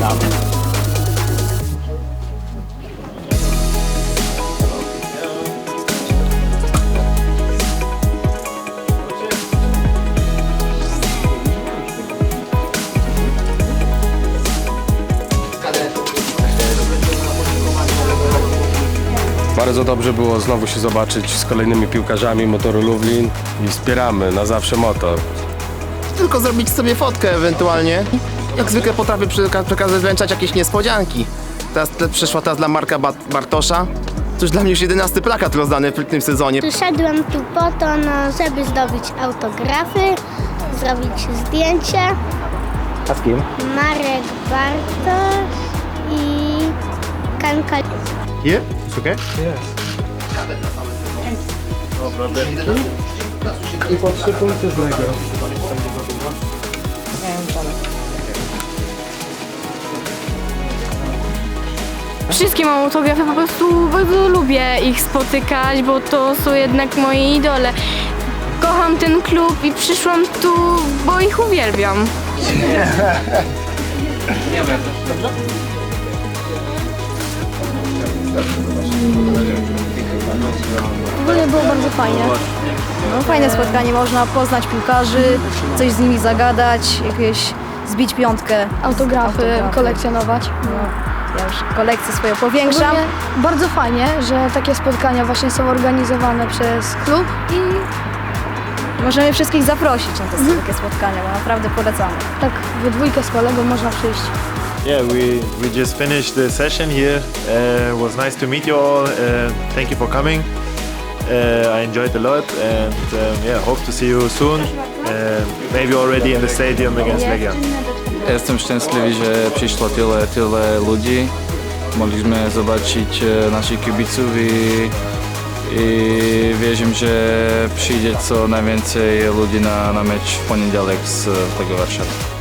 tam. Bardzo dobrze było znowu się zobaczyć z kolejnymi piłkarzami Motoru Lublin i wspieramy na zawsze motor. Tylko zrobić sobie fotkę ewentualnie. Jak zwykle potrafię przeka- przekazać, wręczać jakieś niespodzianki. Teraz te, przeszła teraz dla Marka Ba- Bartosza. To już dla mnie już jedenasty plakat rozdany w tym sezonie. Przyszedłem tu po to, no, żeby zdobyć autografy, zrobić zdjęcie. A z kim? Marek Bartosz i Kanka. Here? It's okay? Wszystkie mam autografy, po prostu bardzo lubię ich spotykać, bo to są jednak moje idole. Kocham ten klub i przyszłam tu, bo ich uwielbiam. Ogólnie było bardzo fajnie. No, fajne spotkanie, można poznać piłkarzy, coś z nimi zagadać, jakieś zbić piątkę. autografy, kolekcjonować. No, ja już kolekcję swoją powiększam. Ogólnie bardzo fajnie, że takie spotkania właśnie są organizowane przez klub i Możemy wszystkich zaprosić na te takie spotkania, bo naprawdę polecamy. tak we dwójkę z kolegą można przyjść. Yeah, we, we just finished the session here. Uh, it was nice to meet you all. Uh, thank you for coming. Uh, I enjoyed a lot and um, yeah, hope to see you soon. Uh, maybe already in the stadium against Legia. Jestem szczęśliwy, że przyszło tyle, tyle ludzi. Mogliśmy zobaczyć e, naszych kibiców i, i wierzę, że przyjdzie co najwięcej ludzi na, na mecz w poniedziałek z tego Warszawy.